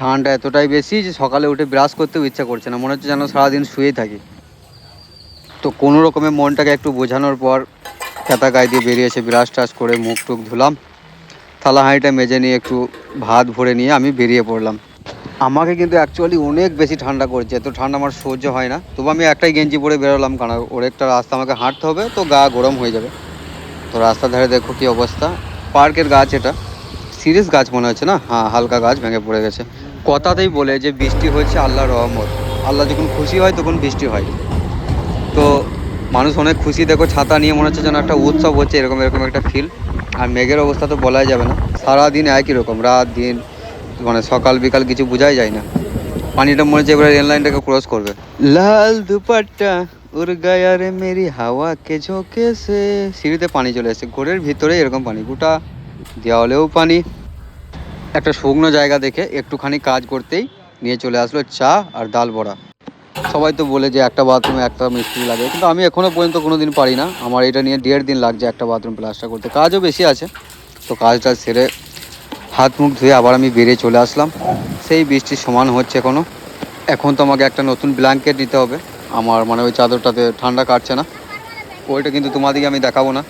ঠান্ডা এতটাই বেশি যে সকালে উঠে ব্রাশ করতেও ইচ্ছা করছে না। মনে হচ্ছে যেন সারাদিন শুয়েই থাকি। তো কোনো রকমের মনটাকে একটু বোঝানোর পর খেতা গায়ে দিয়ে বেরিয়েছে ব্রাশ টাশ করে মুখ টুক ধুলাম। থালা হাঁড়িটা মেজে নিয়ে একটু ভাত ভরে নিয়ে আমি বেরিয়ে পড়লাম। আমাকে কিন্তু অ্যাকচুয়ালি অনেক বেশি ঠান্ডা করছে। এত ঠান্ডা আমার সহ্য হয় না। তবু আমি একটাই গেঞ্জি পরে বেরোলাম কারণ ওর একটা রাস্তা আমাকে হাঁটতে হবে, তো গা গরম হয়ে যাবে। তো রাস্তার ধারে দেখো কী অবস্থা। পার্কের গাছ এটা। সিরিয়াস গাছ মনে হচ্ছে না? হ্যাঁ হালকা গাছ ভেঙে পড়ে গেছে। কথাতেই বলে যে বৃষ্টি হচ্ছে আল্লাহর রহমত। আল্লাহ যখন খুশি হয়, তখন বৃষ্টি হয়। তো মানুষ অনেক খুশি, দেখো, ছাতা নিয়ে মনে হচ্ছে যেন একটা উৎসব হচ্ছে, এরকম এরকম একটা ফিল আর মেঘের অবস্থা তো বলাই যাবে না। সারাদিন একই রকম, রাত, দিন মানে সকাল, বিকাল কিছু বোঝাই যায় না। পানিটা মনে হচ্ছে এবারে রেল লাইনটাকে ক্রস করবে। লাল দুপাট্টা উর গায়া মেরি হাওয়া কে ঝোঁকে সে সিঁড়িতে পানি চলে এসেছে। ঘরের ভিতরে এরকম পানি, গোটা দেওয়ালেও পানি। একটা শুকনো জায়গা দেখে একটুখানি কাজ করতেই নিয়ে চলে আসলো চা আর ডাল বড়া। সবাই তো বলে যে একটা বাথরুমে একটা মিস্ত্রি লাগে, কিন্তু আমি এখনও পর্যন্ত কোনো দিন পারি না। আমার এটা নিয়ে দেড় দিন লাগছে একটা বাথরুম প্লাস্টার করতে। কাজও বেশি আছে, তো কাজটা সেরে হাত মুখ ধুয়ে আবার আমি বেরিয়ে চলে আসলাম। সেই বৃষ্টির সমান হচ্ছে এখনও এখন তো আমাকে একটা নতুন ব্ল্যাঙ্কেট নিতে হবে। আমার মানে ওই চাদরটাতে ঠান্ডা কাটছে না। ওইটা কিন্তু তোমাদেরকে আমি দেখাবো না।